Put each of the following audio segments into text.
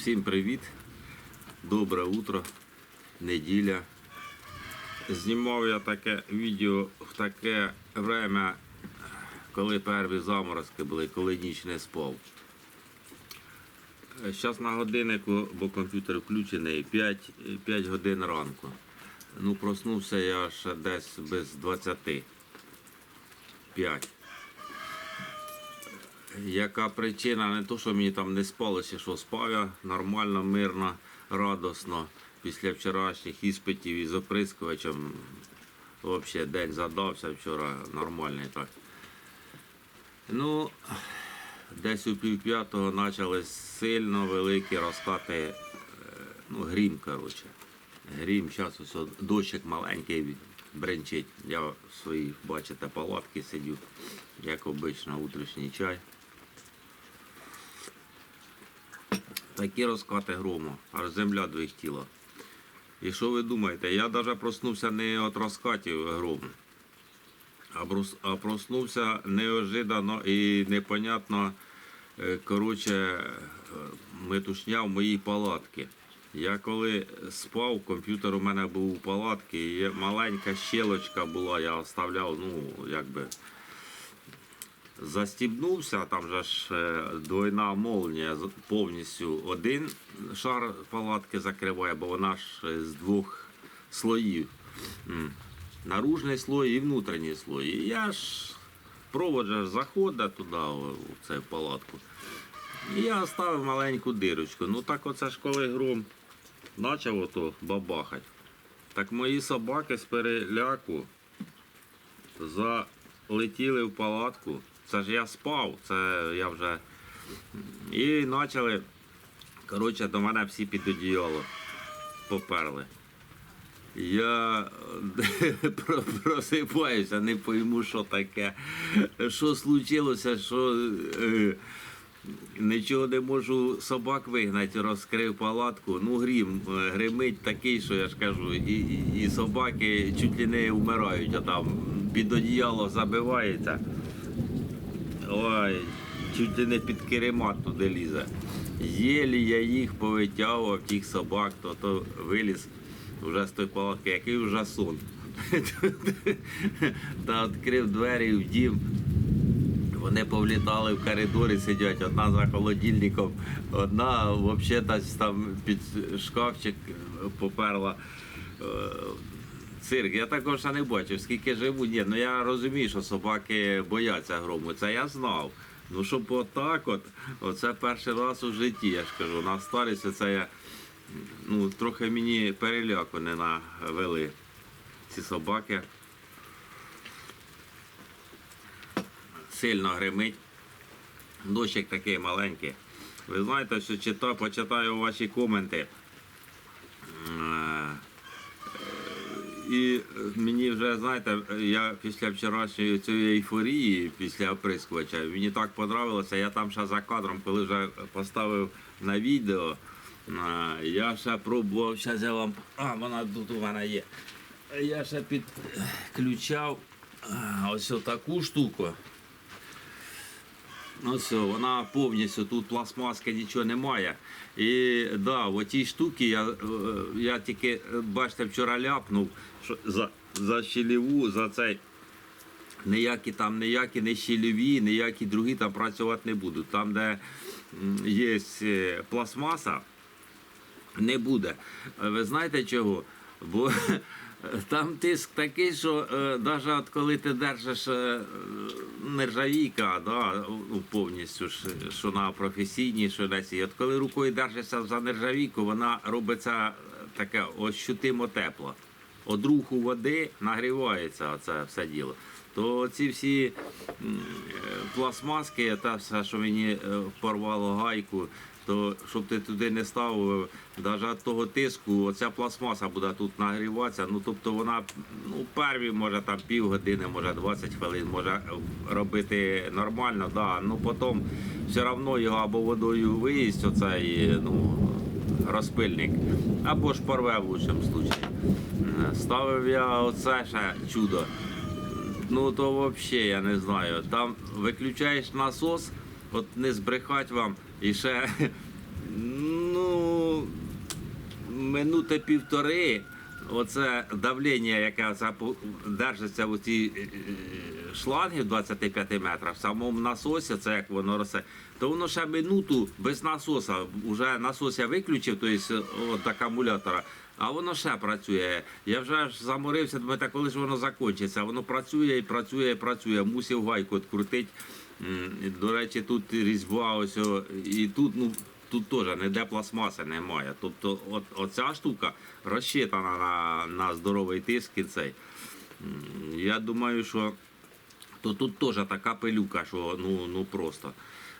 Всім привіт. Добре утро. Неділя. Знімав я таке відео в таке время, коли перві заморозки були, коли ніч не спав. Зараз на годиннику, бо комп'ютер включений, 5, 5 годин ранку. Ну, проснувся я ще десь без 20. 5. Яка причина? Не то, що мені там не спалося, що спав я нормально, мирно, радосно. Після вчорашніх іспитів із оприскувачем. Взагалі день задався вчора нормальний так. Ну, десь у півп'ятого почали сильно великі розкати, е, ну, грім, коротше. Грім, зараз ось дощик маленький бренчить. Я в бачите, палатки сидю, як обично, утрішній чай. Такі розкати грому, аж земля двихтіла. І що ви думаєте, я навіть проснувся не від розкатів грому, а прос- а проснувся неожиданно і непонятно, е, коротше, е, метушня в моїй палатці. Я коли спав, комп'ютер у мене був у палатці, маленька щелочка була, я оставляв, ну, якби застібнувся, там же ж е, двойна молнія повністю один шар палатки закриває, бо вона ж е, з двох слоїв. Наружний слой і внутрішній слой. І я ж провод же заходить туди, в цю палатку. І я оставив маленьку дирочку. Ну так оце ж коли гром почав ото бабахать. Так мої собаки з переляку залетіли в палатку. Це ж я спав, це я вже. І почали. Коротше, до мене всі під одіяло поперли. Я просипаюся, не пойму, що таке, що случилося, що е, нічого не можу собак вигнати, розкрив палатку. Ну, грім гримить такий, що я ж кажу, і, і, і собаки чуть ли не вмирають, а там під одіяло забивається. Ой, чуть не під керемат туди лізе. Єлі я їх повитягував, тих собак, то, то виліз вже з тої палатки, який вже сон. Та відкрив двері в дім. Вони повлітали в коридорі, сидять, одна за холодильником, одна взагалі там під шкафчик поперла. Цирк, я такого ще не бачив, скільки живу. Ні, ну я розумію, що собаки бояться грому. Це я знав. Ну щоб отак от, оце перший раз у житті, я ж кажу, на старість це я ну, трохи мені переляку не навели ці собаки. Сильно гримить. Дощик такий маленький. Ви знаєте, що читаю, почитаю ваші коменти. І мені вже, знаєте, я після вчорашньої цієї ейфорії, після оприскувача, мені так подобалося, я там ще за кадром, коли вже поставив на відео, е, я ще пробував, зараз я вам. А, вона тут у мене є. Я ще підключав е, ось таку штуку. Ну все, вона повністю тут пластмаски нічого немає. І да, в тій штуці я, е, я тільки, е, бачите, вчора ляпнув що за, за щеліву, за цей. Ніякі там, ніякі не щелеві, ніякі другі там працювати не будуть. Там, де є е, пластмаса, не буде. Ви знаєте чого? Бо там тиск такий, що навіть от коли ти держиш е, нержавійка, да, ну, повністю що на професійній, що на і от коли рукою держишся за нержавійку, вона робиться е, таке ощутимо тепло. От руху води нагрівається це все діло. То ці всі е, пластмаски, та все, що мені е, порвало гайку, то щоб ти туди не ставив, навіть того тиску, оця пластмаса буде тут нагріватися. Ну тобто вона ну, перві, може там півгодини, може 20 хвилин може робити нормально, да. ну потім все одно його або водою виїсть оцей ну, розпильник, або ж порве в лучшому случаї. Е, Ставив я оце ще чудо. Ну то взагалі я не знаю. Там виключаєш насос, от не збрехать вам і ще ну минути півтори. Оце давлення, яке держиться у цій е, е, е, е, шланги в 25 метрах, в самому насосі, це як воно росте, то воно ще минуту без насоса. Уже насос я виключив, тобто от акумулятора, а воно ще працює. Я вже аж заморився, думаю, так коли ж воно закінчиться. Воно працює і працює, і працює. Мусив гайку відкрутити. До речі, тут різьба ось і тут, ну. Тут теж ніде пластмаси немає. Тобто, от, оця штука розчитана на, на здоровий тиск і цей. Я думаю, що то тут теж така пилюка, що ну, ну просто.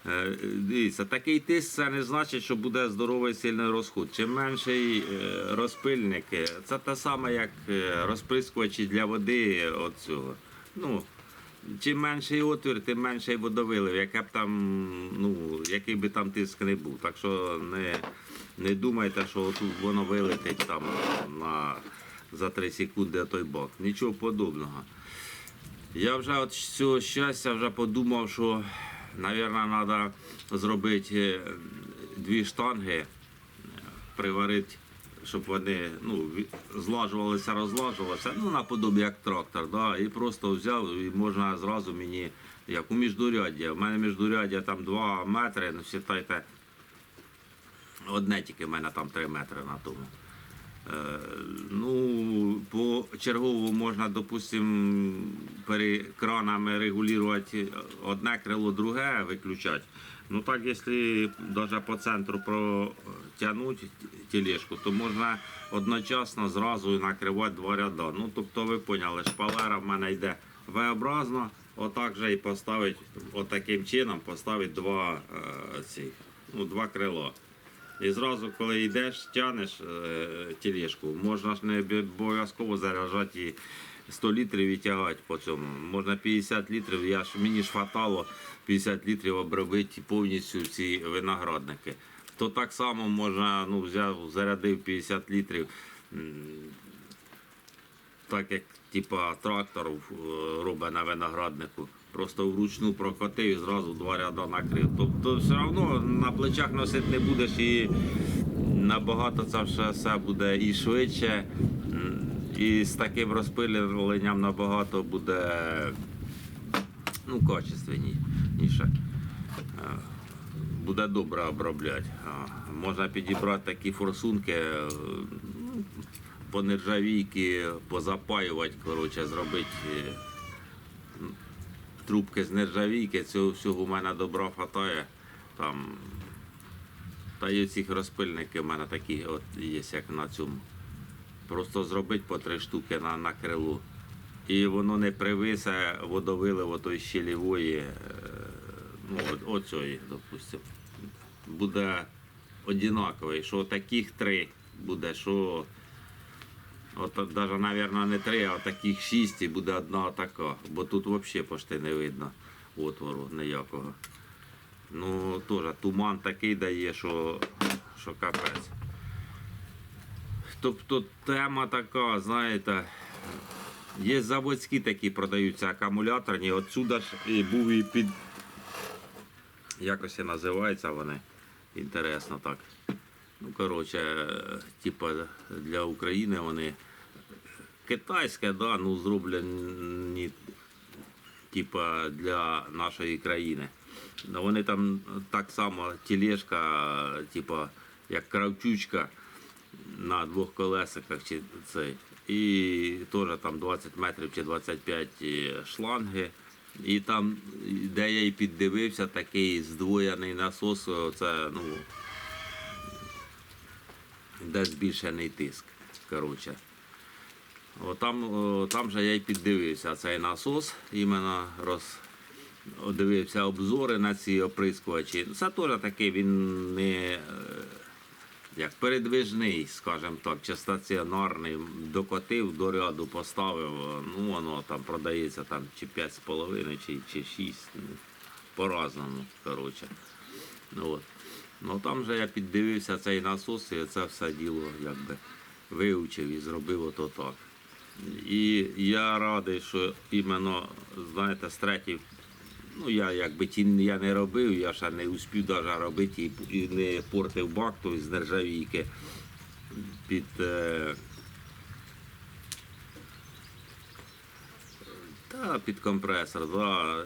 Е, Дивіться, такий тиск це не значить, що буде здоровий сильний розход. Чим менший е, розпильник, е, це те саме, як е, розприскувачі для води. От цього. Ну, чим менший отвір, тим менший водовилив, яке б там, ну, який би там тиск не був. Так що не, не думайте, що тут воно вилетить там на, за 3 секунди той бак. Нічого подобного. Я вже от з цього щастя вже подумав, що, мабуть, треба зробити е, дві штанги, е, приварити, щоб вони ну, злажувалися, розлажувалися, ну, наподобі як трактор. Да, і просто взяв і можна зразу мені, як у міждуряддя. У мене міждуряддя там 2 метри, ну, вважайте, одне тільки в мене там 3 метри на тому. Е, Ну, по чергово можна, допустим, перекранами регулювати одне крило, друге виключати. Ну так, якщо навіть по центру протягнути тележку, то можна одночасно зразу накривати два ряда. Ну, тобто ви поняли, шпалера в мене йде V-образно, отак же і поставити, отаким чином поставити два, е, ці, ну, два крила. І зразу, коли йдеш, тянеш е, тележку, можна ж не обов'язково заряджати і 100 літрів і тягати по цьому. Можна 50 літрів, я ж, мені ж хватало 50 літрів обробити повністю ці виноградники. То так само можна, ну, взяв, зарядив 50 літрів, так як типа трактор е, робить на винограднику. Просто вручну прокотив і зразу два ряда накрив. Тобто все одно на плечах носити не будеш і набагато це все, все буде і швидше. І з таким розпиленням набагато буде ну, качественніше. Е, Буде добре обробляти. Можна підібрати такі форсунки, е, ну, по нержавійки, позапаювати, коротше, зробити е, трубки з нержавійки, цього всього в мене добра хватає. Там, та є цих розпильників, в мене такі от є, як на цьому. Просто зробити по три штуки на, на крилу. І воно не привисе водовиливо той щелівої, е, ну, оцьої, допустимо. Буде однаковий, що таких три буде, що От навіть, мабуть, не три, а таких шість і буде одна така. Бо тут взагалі почти не видно отвору ніякого. Ну, теж туман такий дає, що, що капець. Тобто тема така, знаєте, є заводські такі продаються акумуляторні. Отсюда ж і був і під. Якось і називаються вони. Інтересно так. Ну, коротше, е, типа для України вони китайське, да, ну зроблені типа для нашої країни. Ну, Вони там так само тележка, типа як кравчучка на двох колесиках чи цей. І теж там 20 метрів чи 25 шланги. І там, де я і піддивився, такий здвоєний насос, це ну, де збільшений тиск. Коротше. О, там, о, там же я й піддивився цей насос, іменно роз, дивився обзори на ці оприскувачі. Це теж такий він не е, як передвижний, скажімо так, чи стаціонарний. Докотив до ряду, поставив, ну воно там продається там чи 5,5, чи, чи 6, ну, по-разному, коротше. Ну, от. Ну там же я піддивився цей насос і це все діло якби вивчив і зробив ото так. І я радий, що іменно, знаєте, з третіх, ну я якби ті я не робив, я ще не успів навіть робити і, не портив бак той з нержавійки. під. Е, та під компресор, да.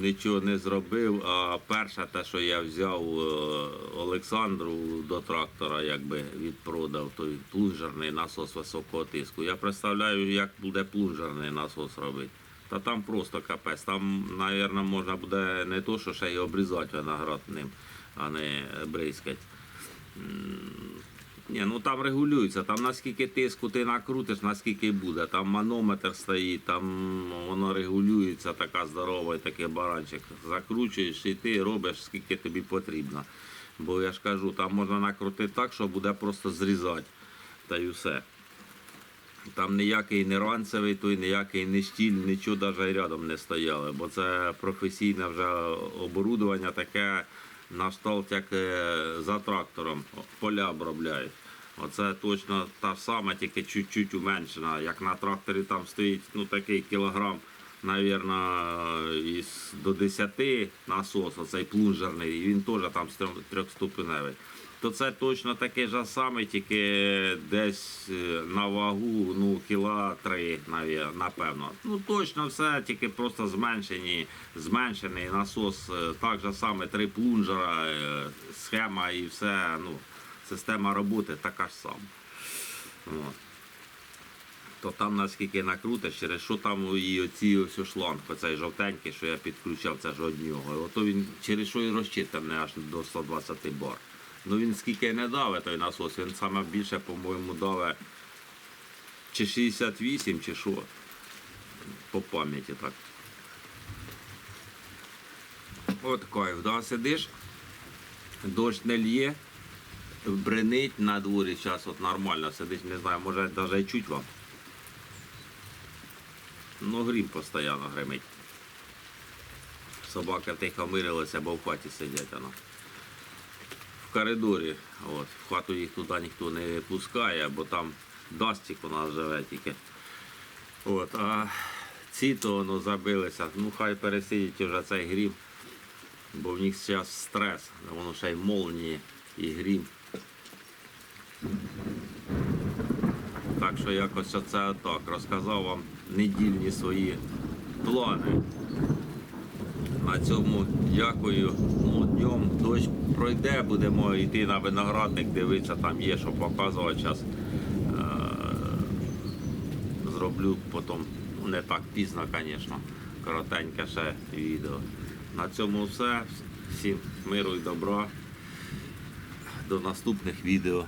Нічого не зробив. А перше те, що я взяв е, Олександру до трактора, якби відпродав той плунжерний насос високого тиску. Я представляю, як буде плунжерний насос робити. Та там просто капець. Там, мабуть, можна буде не то, що ще й обрізати виноград ним, а не бризкать. Ні, ну там регулюється, там наскільки тиску ти накрутиш, наскільки буде. Там манометр стоїть, там воно регулюється, така здорова, і такий баранчик. Закручуєш і ти робиш скільки тобі потрібно. Бо я ж кажу, там можна накрутити так, що буде просто зрізати. Та й все. Там ніякий не ранцевий, той ніякий не штіль, нічого навіть рядом не стояли, бо це професійне вже оборудування таке на шталт, як е, за трактором поля обробляють. Оце точно та ж сама, тільки чуть-чуть уменшена. Як на тракторі там стоїть ну, такий кілограм, із до 10 насос, оцей плунжерний, і він теж там трьохступеневий то це точно таке ж саме, тільки десь е, на вагу ну, кіла три, напевно. Ну точно все, тільки просто зменшені, зменшений насос, е, так же саме три плунжера, е, схема і все. Ну, система роботи така ж сама. От. То там наскільки накрутиш, через що там і оці ось шланг, оцей жовтенький, що я підключав, це ж од нього. Ото він через що і розчитаний аж до 120 бар. Ну він скільки не даве той насос, він саме більше, по-моєму, даве чи 68, чи що. По пам'яті так. От кайф, да, сидиш, дощ не лє, бренить на дворі, зараз от нормально сидиш, не знаю, може навіть чуть вам. Ну, грім постійно гримить. Собака тихо мирилася, бо в хаті сидять вона. Коридорі. От, в хату їх туди ніхто не пускає, бо там дастик у нас живе тільки. От, а ці то воно забилися. Ну хай пересидять вже цей грім, бо в них зараз стрес, воно ще й молнії і грім. Так що якось оце отак. Розказав вам недільні свої плани. На цьому дякую. Ну, днем дощ пройде, будемо йти на виноградник, дивитися, там є, що показувати зараз. Зроблю потім, ну не так пізно, звісно, коротеньке ще відео. На цьому все. Всім миру і добра. До наступних відео.